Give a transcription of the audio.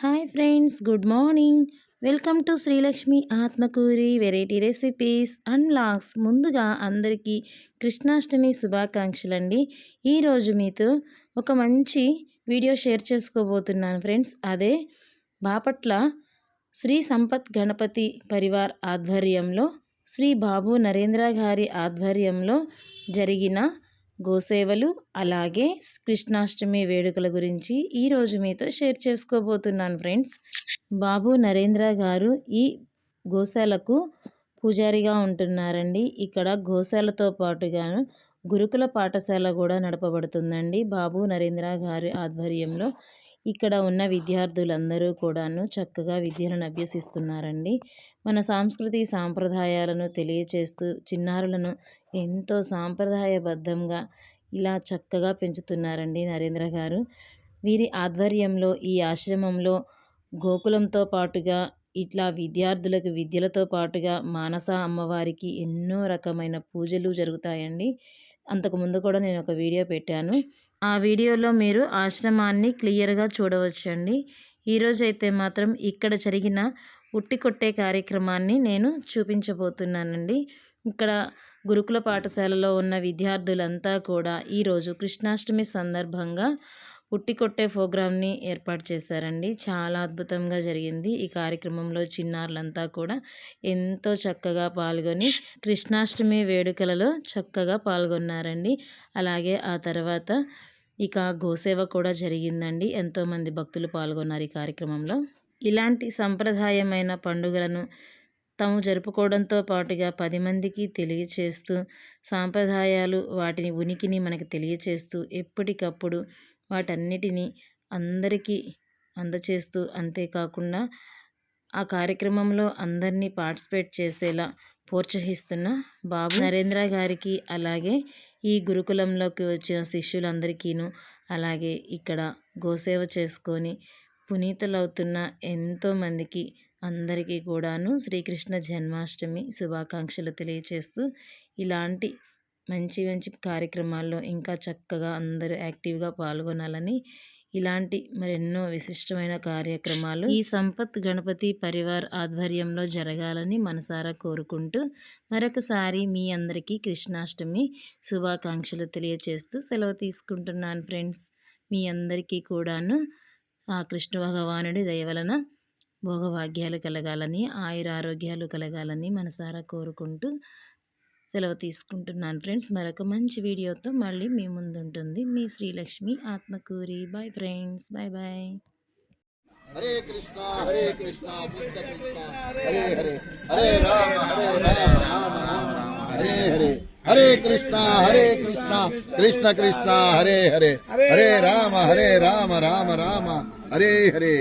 Hi friends good morning. Welcome to Sreelakshmi Atmakuri variety recipes and vlogs ముందుగా అందరికీ కృష్ణాష్టమి శుభాకాంక్షలండి. ఈరోజు మీతో ఒక మంచి వీడియో షేర్ చేసుకోబోతున్నాను ఫ్రెండ్స్. అదే బాపట్ల శ్రీ సంపత్ గణపతి పరివార్ ఆధ్వర్యంలో శ్రీ బాబు నరేంద్ర గారి ఆధ్వర్యంలో జరిగిన గోసేవలు అలాగే కృష్ణాష్టమి వేడుకల గురించి ఈరోజు మీతో షేర్ చేసుకోబోతున్నాను ఫ్రెండ్స్. బాబు నరేంద్ర గారు ఈ గోశాలకు పూజారిగా ఉంటున్నారండి. ఇక్కడ గోశాలతో పాటుగాను గురుకుల పాఠశాల కూడా నడపబడుతుందండి బాబు నరేంద్ర గారి ఆధ్వర్యంలో. ఇక్కడ ఉన్న విద్యార్థులందరూ కూడాను చక్కగా విద్యలను అభ్యసిస్తున్నారండి. మన సాంస్కృతి సాంప్రదాయాలను తెలియచేస్తూ చిన్నారులను ఎంతో సాంప్రదాయబద్ధంగా ఇలా చక్కగా పెంచుతున్నారండి నరేంద్ర గారు. వీరి ఆధ్వర్యంలో ఈ ఆశ్రమంలో గోకులంతో పాటుగా ఇట్లా విద్యార్థులకు విద్యలతో పాటుగా మానస అమ్మవారికి ఎన్నో రకమైన పూజలు జరుగుతాయండి. అంతకుముందు కూడా నేను ఒక వీడియో పెట్టాను. ఆ వీడియోలో మీరు ఆశ్రమాన్ని క్లియర్గా చూడవచ్చండి. ఈరోజు అయితే మాత్రం ఇక్కడ జరిగిన ఉట్టి కొట్టే కార్యక్రమాన్ని నేను చూపించబోతున్నానండి. ఇక్కడ గురుకుల పాఠశాలలో ఉన్న విద్యార్థులంతా కూడా ఈరోజు కృష్ణాష్టమి సందర్భంగా ఉట్టి కొట్టే ప్రోగ్రామ్ని ఏర్పాటు చేశారండి. చాలా అద్భుతంగా జరిగింది. ఈ కార్యక్రమంలో చిన్నారులంతా కూడా ఎంతో చక్కగా పాల్గొని కృష్ణాష్టమి వేడుకలలో చక్కగా పాల్గొన్నారండి. అలాగే ఆ తర్వాత ఇక గోసేవ కూడా జరిగిందండి. ఎంతోమంది భక్తులు పాల్గొన్నారు ఈ కార్యక్రమంలో. ఇలాంటి సంప్రదాయమైన పండుగలను తాము జరుపుకోవడంతో పాటుగా పది మందికి తెలియచేస్తూ సాంప్రదాయాలు వాటిని ఉనికిని మనకు తెలియచేస్తూ ఎప్పటికప్పుడు వాటన్నిటిని అందరికీ అందచేస్తూ అంతేకాకుండా ఆ కార్యక్రమంలో అందరినీ పార్టిసిపేట్ చేసేలా ప్రోత్సహిస్తున్న బాబు నరేంద్ర గారికి అలాగే ఈ గురుకులంలోకి వచ్చిన శిష్యులందరికీను అలాగే ఇక్కడ గోసేవ చేసుకొని పునీతులవుతున్న ఎంతోమందికి అందరికీ కూడాను శ్రీకృష్ణ జన్మాష్టమి శుభాకాంక్షలు తెలియచేస్తూ ఇలాంటి మంచి మంచి కార్యక్రమాల్లో ఇంకా చక్కగా అందరూ యాక్టివ్గా పాల్గొనాలని ఇలాంటి మరెన్నో విశిష్టమైన కార్యక్రమాలు ఈ సంపత్ గణపతి పరివార్ ఆధ్వర్యంలో జరగాలని మనసారా కోరుకుంటూ మరొకసారి మీ అందరికీ కృష్ణాష్టమి శుభాకాంక్షలు తెలియచేస్తూ సెలవు తీసుకుంటున్నాను ఫ్రెండ్స్. మీ అందరికీ కూడాను ఆ కృష్ణ భగవానుడి దయవలన భోగభాగ్యాలు కలగాలని ఆయుర ఆరోగ్యాలు కలగాలని మనసారా కోరుకుంటూ సెలవు తీసుకుంటున్నాను ఫ్రెండ్స్. మరొక మంచి వీడియోతో మళ్ళీ మీ ముందు ఉంటుంది మీ Sreelakshmi Atmakuri. Bye friends bye bye Hare Krishna Hare Krishna Krishna Krishna Hare Hare. Hare Rama Hare Rama Rama Rama Hare Hare. Hare Krishna Hare Krishna Krishna Krishna Hare Hare. Hare Rama Hare Rama Rama Rama. Hare Hare